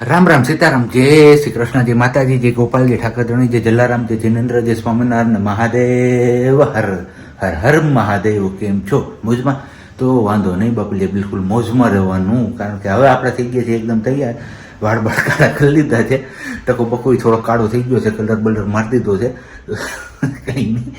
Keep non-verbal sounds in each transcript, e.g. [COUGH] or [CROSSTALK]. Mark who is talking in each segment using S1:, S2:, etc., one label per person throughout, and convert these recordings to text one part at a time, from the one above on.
S1: રામ રામ સીતારામ, જય શ્રી કૃષ્ણ, જય માતાજી, જય ગોપાલજી, ઠાકરધણી, જય જલારામ, જય જિનેન્દ્ર, જય સ્વામિનારાયણ મહાદેવ, હર હર હર મહાદેવ, કેમ છો? મોજમાં? તો વાંધો નહીં બાપલીએ બિલકુલ મોજમાં રહેવાનું, કારણ કે હવે આપણે થઈ ગયા છે એકદમ તૈયાર. વાળ બાળ કાળા કરી લીધા છે. ટકો બકો થોડો કાળો થઈ ગયો છે, કલર બલર મારી દીધો છે. કંઈ નહીં.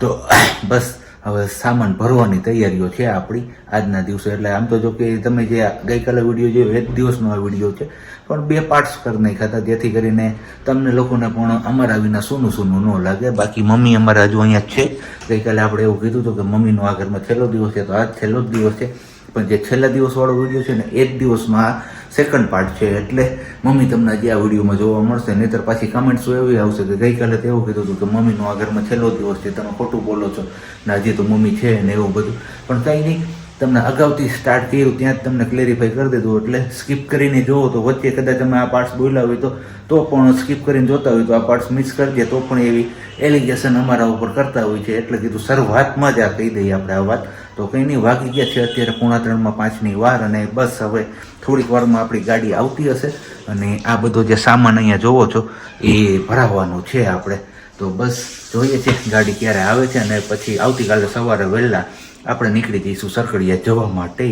S1: તો બસ, હવે સામાન ભરવાની તૈયારીઓ છે આપણી. આજના દિવસે, એટલે આમ તો જો કે તમે જે ગઈકાલે વીડિયો જોયો એક દિવસનો આ વીડિયો છે. પણ બે પાર્ટ્સ કરી નાખ્યા હતા. જેથી કરીને તમને લોકોને પણ અમારા વિના સૂનું સૂનું ન લાગે. બાકી મમ્મી અમારા હજુ અહીંયા છે. ગઈકાલે આપણે એવું કીધું હતું કે મમ્મીનો આ ઘરમાં છેલ્લો દિવસ છે, તો આજ છેલ્લો જ દિવસ છે. પણ જે છેલ્લા દિવસવાળો વીડિયો છે ને, એ જ દિવસમાં આ સેકન્ડ પાર્ટ છે. એટલે મમ્મી તમને જે આ વિડીયોમાં જોવા મળશે. નહીતર પાછી કમેન્ટ્સ એવી આવશે કે ગઈકાલે તો એવું કીધું હતું કે મમ્મીનો આ ઘરમાં છેલ્લો દિવસ છે. તમે ખોટું બોલો છો. ને હજી તો મમ્મી છે ને એવું બધું. પણ કંઈ નહીં. તમને અગાઉથી સ્ટાર્ટ કર્યું ત્યાં જ તમને ક્લેરિફાઈ કરી દીધું. એટલે સ્કીપ કરીને જોવો તો વચ્ચે કદાચ તમે આ પાર્ટ્સ બોલ્યા હોય તો તો પણ સ્કીપ કરીને જોતા હોય તો આ પાર્ટ્સ મિસ કરજે તો પણ એવી એલિગેશન અમારા ઉપર કરતા હોય છે. એટલે કીધું શરૂઆતમાં જ આ કહી દઈએ આપણે આ વાત. તો કંઈ નહીં, વાગી ગયા છે અત્યારે પોણા ત્રણમાં પાંચની વાર અને બસ હવે થોડીક વારમાં આપણી ગાડી આવતી હશે. અને આ બધો જે સામાન અહીંયા જોવો છો, એ ભરાવવાનો છે આપણે. તો બસ જોઈએ છે ગાડી ક્યારે આવે છે અને પછી આવતીકાલે સવારે વહેલા આપણે નીકળી જઈશું સરખડિયા જવા માટે.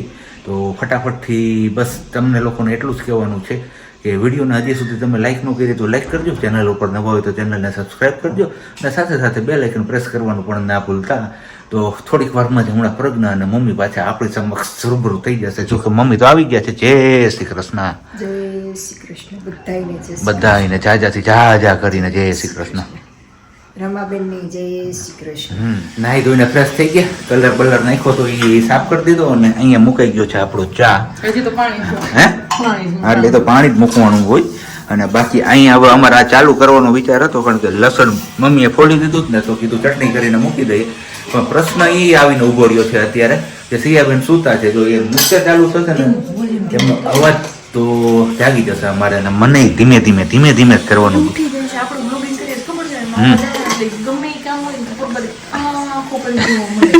S1: તો ફટાફટથી બસ તમને લોકોને એટલું જ કહેવાનું છે કે વિડીયોને હજી સુધી તમે લાઇક ન કરી તો લાઇક કરજો. ચેનલ ઉપર નવા હોય તો ચેનલને સબસ્ક્રાઇબ કરજો. અને સાથે સાથે બે લાઇકન પ્રેસ કરવાનું પણ ના ભૂલતા. તો થોડીક વારમાં જ હમણાં પ્રજ્ઞા અને મમ્મી પાછા આપણી સમક્ષ રૂબરૂ થઈ જશે. જો કે મમ્મી તો આવી ગયા છે. જય શ્રી કૃષ્ણ.
S2: જય શ્રી કૃષ્ણ. બધાને જય શ્રી
S1: બધા આવીને જા જાથી જા જા કરીને જય શ્રી કૃષ્ણ.
S2: રમાબેનની જય શ્રી કૃષ્ણ.
S1: હમ નાહી ધોઈને ફ્રેશ થઈ ગયા. કલર બલર નાખ્યો તો એ સાફ કરી દીધો અને અહીંયા મુકાઈ ગયો છે આપણો ચા.
S3: હજી તો પાણી છે.
S1: હે? હા, એટલે તો પાણી જ મૂકવાનું હોય. અને બાકી અહીંયા હવે અમારે આ ચાલુ કરવાનો વિચાર હતો કારણ કે લસણ મમ્મીએ ફોડી દીધું જ ને તો કીધું ચટણી કરીને મૂકી દઈએ. પણ પ્રશ્ન એ આવીને ઊભો રહ્યો છે અત્યારે કે સિયાબેન સૂતા છે જો એ મુખ્ય ચાલુ થશે ને એમનો અવાજ તો જાગી જશે અમારે અને મને ધીમે ધીમે ધીમે ધીમે જ કરવાનું. હમ.
S3: એટલે ગમે એ કામ હોય ને ખબર પડે. આ ખોપરી જેવું મળે.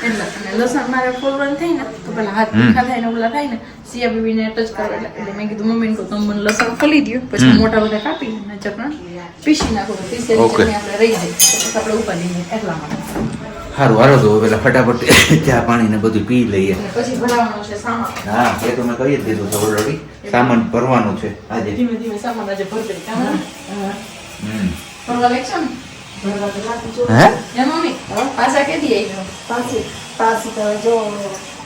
S3: એટલે અને લસણ મારે ફોલવાનું થાય ને તો પેલા હાથ. તીખા થાય ને ઓલા થાય ને સિયા બેબીને ટચ કરવા એટલે એટલે મેં કીધું મમ્મીને કહું તમે મને લસણ ફોલી દ્યો પછી. મોટા બધા કાપી અને ચટણા પીસી નાખો. ચટણી આપણે રહી જાય પછી આપણે ઉપાડી લઈએ એટલા માટે
S1: સારું હારો તો પેલા ફટાફટ ચા પાણી ને બધું પી લઈએ હા એ તો મેં કહી જ દીધું છે ઓલરેડી સામાન ભરવાનું છે આજે
S3: ધીમે ધીમે સામાન આજે ભરતે
S1: હમ.
S3: ફરવા લાગશો ને
S2: ભરવા
S1: હે?
S3: હે મમ્મી પાછા કેદી આવી
S2: પાછી પાછી તો જો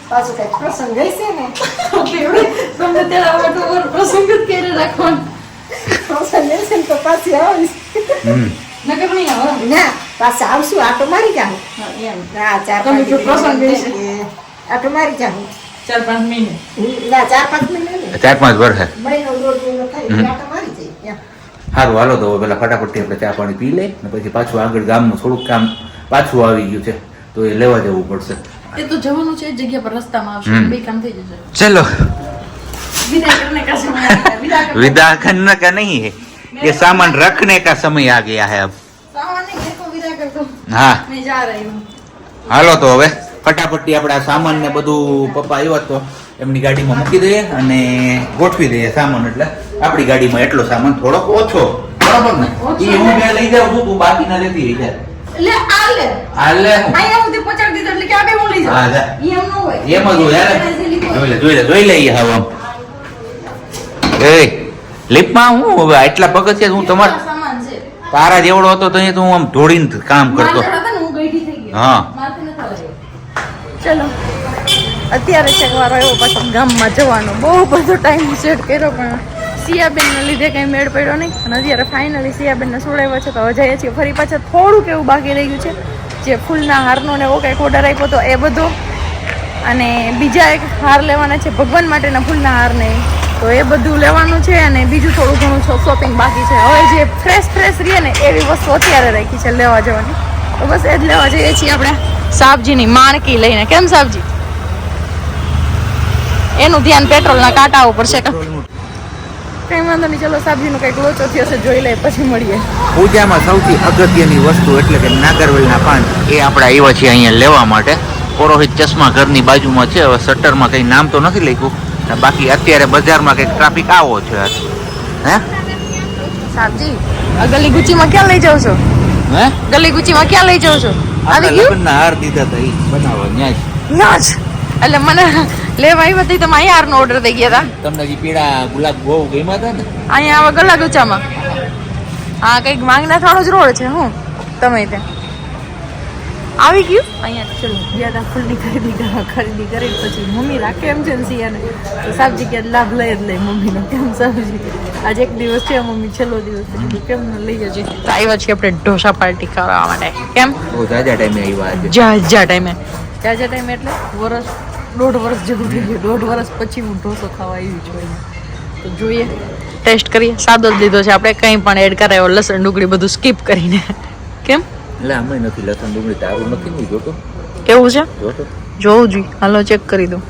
S2: પાછો કંઈક પ્રસંગ રહેશે ને
S3: તમને ત્યારે આવડતો પ્રસંગ જ ક્યારે રાખવાનો.
S2: પ્રસંગ રહેશે ને તો પાછી આવીશ.
S3: નકર નહીં આવે.
S2: ના પાછા આવશું આટો મારી જાઉં.
S3: એમ.
S2: ના ચાર
S3: તમે જો પ્રસંગ
S2: મહિને આટો મારી જાઉં.
S3: ચાર પાંચ મહિને
S2: ના ચાર પાંચ મહિને
S1: ચાર પાંચ વર્ષે.
S2: મહિનો દોઢ મહિનો થાય. આટો મારી જાય.
S1: સારું હાલો તો પેલા ફટાફટથી આપણે ચા પાણી પી લઈએ ને પછી પાછું આગળ ગામનું થોડુંક કામ પાછું આવી ગયું છે તો એ લેવા જવું પડશે
S3: એ તો જવાનું છે એ જગ્યા પર રસ્તામાં આવશે
S1: હમ.
S3: બે કામ થઈ જશે
S1: ચલો
S3: વિદાય કરને કા સમય આ ગયા. વિદાય કરને-
S1: विदा करने का नहीं है ये सामान रखने का समय आ गया है अब
S3: સામાન નહીં, देखो, વિદાય કર દો.
S1: હા
S3: मैं जा रही हूँ
S1: હાલો તો હવે ફટાફટથી આપણે આ સામાન ને બધું પપ્પા આવ્યો તો એમની ગાડીમાં મૂકી દઈએ અને ગોઠવી દઈએ સામાન એટલે આપણી ગાડીમાં એટલો સામાન થોડોક ઓછો. બરાબર ને. ઈ હું બે લઈ જાઉં છું તું બાકી ના લેતી રહી જા.
S3: લે આ લે.
S1: હાલે હું.
S3: અહીંયા સુધી પહોંચાડી દીધો એટલે કે આ હું લઈ
S1: હા, જા.
S3: એમ ન હોય.
S1: એમ જ હોય યાર.
S3: એને
S1: જોઈ લે જોઈ લે જોઈ હવે આમ. એ લિફ્ટમાં હું હવે આટલા પગથિયા હું તમારા
S3: કેટલા
S1: તારા જેવડો હતો તો અહીંયા તો હું આમ ધોડીને કામ કરતો.
S3: હું ચલો. અત્યારે છે વારો એવો પાછો ગામમાં જવાનો. બહુ બધો ટાઈમ સેટ કર્યો પણ. સિયાબેનને લીધે કંઈ મેળ પડ્યો નહીં. અને અત્યારે ફાઇનલી સિયાબેનને સુડાવ્યો છે, તો હવે જઈએ છીએ ફરી પાછા થોડુંક એવું બાકી રહી ગયું છે. જે ફૂલના હારનો ને એવો કંઈક ઓર્ડર આપ્યો તો એ બધો. અને બીજા એક હાર લેવાના છે, ભગવાન માટેના ફૂલના હાર ને તો એ બધું લેવાનું છે અને બીજું થોડું ઘણું શોપિંગ બાકી છે. હવે જે ફ્રેશ ફ્રેશ રહીએ ને, એવી વસ્તુ અત્યારે રાખી છે લેવા જવાની. તો બસ એ જ લેવા જઈએ છીએ આપણે. સાબજીની માણકી લઈને. કેમ સાબજી? એનું ધ્યાન પેટ્રોલના કાંટા ઉપર છે. કઈ વાંધો નહીં ચલો સાબજીનું કંઈક લોચો થયો છે જોઈ લઈએ પછી મળીએ.
S1: પૂજામાં સૌથી અગત્યની વસ્તુ એટલે કે નાગરવેલના પાન એ આપણે આવ્યા છીએ અહીંયા લેવા માટે. પુરોહિત ચશ્મા ઘરની બાજુમાં છે હવે શટરમાં કંઈ નામ તો નથી લખ્યું. બાકી અત્યારે બજારમાં કંઈક ટ્રાફિક આવો છે હે?
S3: સાબજી આ ગલી ગુચીમાં ક્યાં લઈ જાવ છો?
S1: હે?
S3: ગલી ગુચીમાં ક્યાં લઈ જાવ છો? આવી ગયું?
S1: ના હાર દીધા તઈ બનાવો બનાવવા ન્યા
S3: ના જ. એટલે મને લેવા આવી હતી તમે અહીંયા નો ઓર્ડર દઈ ગયા હતા
S1: તમને જે પીળા ગુલાબ બહુ ગમ્યા હતા ને?
S3: અહીંયા આવા ગલા ગુચામાં હા કંઈક માંગના થાળો જ રોડ છે હું તમે ત્યાં આવી ગયું? અહીંયા ચલો ગયા તા ફૂલની ખરીદી કરવા ખરીદી કરી પછી મમ્મી રાખે એમ છે ને સિયાને તો સાબજી કે લાભ લઈ જ લઈ મમ્મીનો કેમ સાબજી આજે એક દિવસ છે મમ્મી છેલ્લો દિવસ છે કેમ ન લઈ જજે? તો આવ્યા છીએ આપણે ઢોસા પાર્ટી કરવા માટે. કેમ?
S1: જાજા ટાઈમે આવ્યા
S3: જાજા ટાઈમે. જ્યાં જ્યાં ટાઈમે એટલે વરસ દોઢ વર્ષ જેવું થઈ ગયું. દોઢ વર્ષ પછી હું ઢોસો ખાવા આવી છું તો જોઈએ. ટેસ્ટ કરીએ. સાદો જ લીધો છે. આપણે કંઈ પણ એડ કરાયો લસણ ડુંગળી બધું સ્કીપ કરીને. કેમ?
S1: એટલે આમાં નથી લસણ ડુંગળી તારું નથી નહીં જોતો?
S3: કેવું છે? જોવું જોઈએ. હાલો ચેક કરી દઉં.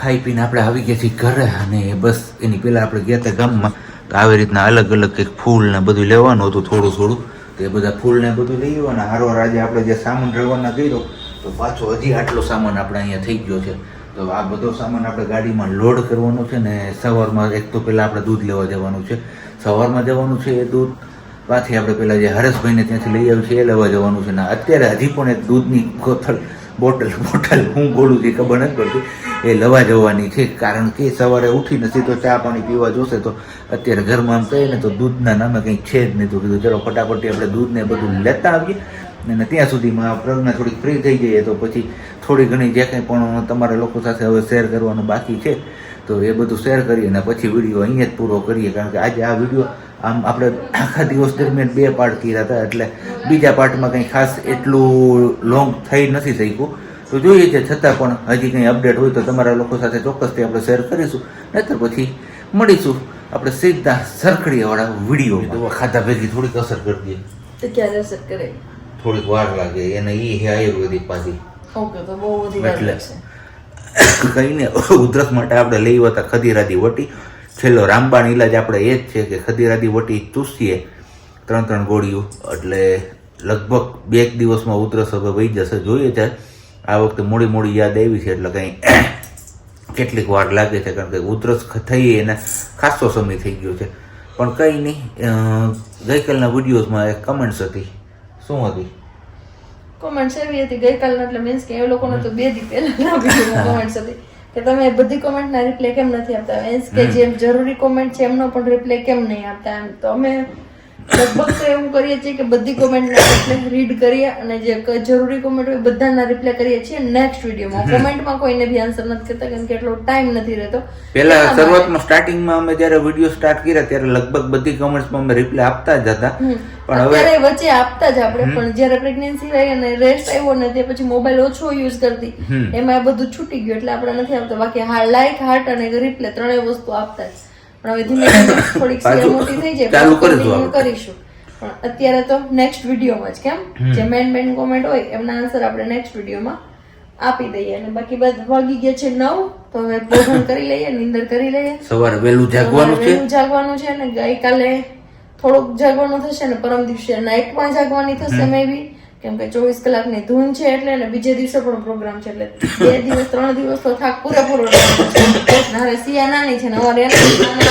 S1: ખાઈ પીને આપણે આવી ગયા છીએ ઘરે અને બસ એની પહેલા આપણે ગયા હતા ગામમાં. તો આવી રીતના અલગ અલગ કંઈક ફૂલ ને બધું લેવાનું હતું થોડું થોડું. તો એ બધા ફૂલ ને બધું લઈ આવ્યું અને હારો આજે આપણે જે સામાન રવાના કર્યો તો પાછો હજી આટલો સામાન આપણે અહીંયા થઈ ગયો છે. તો આ બધો સામાન આપણે ગાડીમાં લોડ કરવાનો છે ને સવારમાં એક તો પહેલાં આપણે દૂધ લેવા જવાનું છે. સવારમાં જવાનું છે એ દૂધ, પાછી આપણે પહેલાં જે હરેશભાઈને ત્યાંથી લઈ આવ્યું છે એ લેવા જવાનું છે. ને અત્યારે હજી પણ એક દૂધની કોથળ, બોટલ બોટલ હું બોલું છું ખબર નથી પડતી. એ લવા જવાની છે, કારણ કે સવારે ઉઠીને સીધો ચા પાણી પીવા જોશે તો અત્યારે ઘરમાં આમ કહીએ ને તો દૂધના નામે કંઈ છે જ નહીં. તો કીધું, ચલો, ફટાફટી આપણે દૂધને બધું લેતા આવીએ. અને ત્યાં સુધીમાં પ્રજ્ઞા થોડીક ફ્રી થઈ જઈએ તો પછી થોડી ઘણી જે કંઈ પણ તમારા લોકો સાથે હવે શેર કરવાનું બાકી છે તો એ બધું શેર કરીએ અને પછી વીડિયો અહીંયા જ પૂરો કરીએ. કારણ કે આજે આ વીડિયો આમ આપણે આખા દિવસ દરમિયાન બે પાર્ટ કર્યા હતા એટલે બીજા પાર્ટમાં કંઈ ખાસ એટલું લોંગ થઈ નથી શક્યું. તો જોઈએ છે છતાં પણ હજી કંઈ અપડેટ હોય તો તમારા લોકો સાથે ચોક્કસથી આપણે શેર કરીશું. નહીતર પછી મળીશું આપણે સીધા સરખડીવાળા વીડિયો ખાધા ભેગી થોડીક અસર કરી દઈએ.
S2: તો ક્યારે અસર કરે?
S1: થોડીક વાર લાગે. એને એ હે આયુર્વેદિક પાછી.
S2: ઓકે તો બહુ બધી
S1: એટલે કહીને ઉધરસ માટે આપણે લઈ હતા ખદીરાદી વટી. છેલ્લો રામબાણ ઈલાજ આપણે એ જ છે કે ખદીરાદી વટી ચૂસીએ ત્રણ ત્રણ ગોળીઓ. એટલે લગભગ બે એક દિવસમાં ઉધરસ હવે વહી જશે. જોઈએ છે આ વખતે મોડી મોડી યાદ આવી છે એટલે કંઈ કેટલીક વાર લાગે છે કારણ કે ઉધરસ થઈ એને ખાસો સમય થઈ ગયો છે. પણ કંઈ નહીં ગઈકાલના વિડીયોઝમાં એક કમેન્ટ્સ હતી. શું હતી?
S2: કોમેન્ટ્સ એવી હતી ગઈકાલના એટલે મીન્સ કે એ લોકોને તો બે દી પહેલા કોમેન્ટ્સ હતી. કે તમે બધી કોમેન્ટના રિપ્લાય કેમ નથી આપતા? મીન્સ કે જેમ જરૂરી કોમેન્ટ છે એમનો પણ રિપ્લાય કેમ નહીં આપતા? એમ તો અમે લગભગ તો એવું કરીએ છીએ કે બધી કોમેન્ટના રિપ્લાય રીડ કરીએ અને જે જરૂરી કોમેન્ટ હોય બધાના રિપ્લાય કરીએ છીએ નેક્સ્ટ વિડીયોમાં કોમેન્ટમાં કોઈને બી આન્સર નથી કરતા કેમ કે એટલો ટાઈમ નથી રહેતો.
S1: પહેલા શરૂઆતમાં સ્ટાર્ટિંગમાં અમે જ્યારે વીડિયો સ્ટાર્ટ કર્યા ત્યારે લગભગ બધી કોમેન્ટ્સમાં અમે રિપ્લાય આપતા જ હતા. પણ હવે
S2: વચ્ચે આપતા જ આપણે પણ જ્યારે પ્રેગ્નન્સી રહી અને રેસ્ટ આવ્યો ને તે પછી મોબાઈલ ઓછો યુઝ કરતી એમાં બધું છૂટી ગયું એટલે આપણે નથી આપતા બાકી હા લાઈક હાર્ટ અને રિપ્લે ત્રણેય વસ્તુ આપતા જ. પણ હવે ધીમે ધીમે થોડીક [COUGHS]
S1: પાછું
S2: મોટી થઈ જાય
S1: ચાલુ કરીશું
S2: કરીશું. પણ અત્યારે તો નેક્સ્ટ વિડીયોમાં જ કેમ? જે મેન મેન કોમેન્ટ હોય એમના આન્સર આપણે નેક્સ્ટ વિડીયોમાં આપી દઈએ. અને બાકી બધા વાગી ગયા છે નવ તો હવે ભોજન કરી લઈએ નિંદર કરી લઈએ.
S1: સવારે વહેલું જાગવાનું છે?
S2: વહેલું જાગવાનું છે ને ગઈકાલે થોડુંક જાગવાનું થશે ને પરમ દિવસે નાઇટમાં જાગવાની થશે મે બી કેમ કે ચોવીસ કલાકની ધૂન છે એટલે ને બીજે દિવસે પણ પ્રોગ્રામ છે એટલે બે દિવસ ત્રણ દિવસ તો થાક પૂરેપૂરો હવે સિયા નાની છે ને અમારે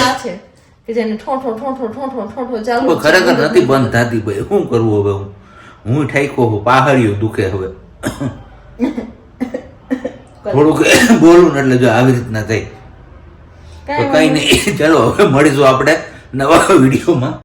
S2: આ છે કે જેને ઠોઠો ઠોઠો ઠોઠો ઠોઠો ચાલુ
S1: ખરેખર નથી બંધ થતી ભાઈ. શું કરવું હવે હું? હું ઠાઈકો છું પાહડિયું દુખે હવે. થોડુંક બોલું ને એટલે જો આવી રીતના થાય. કઈ નહીં. ચલો હવે મળીશું આપણે નવા વિડીયોમાં.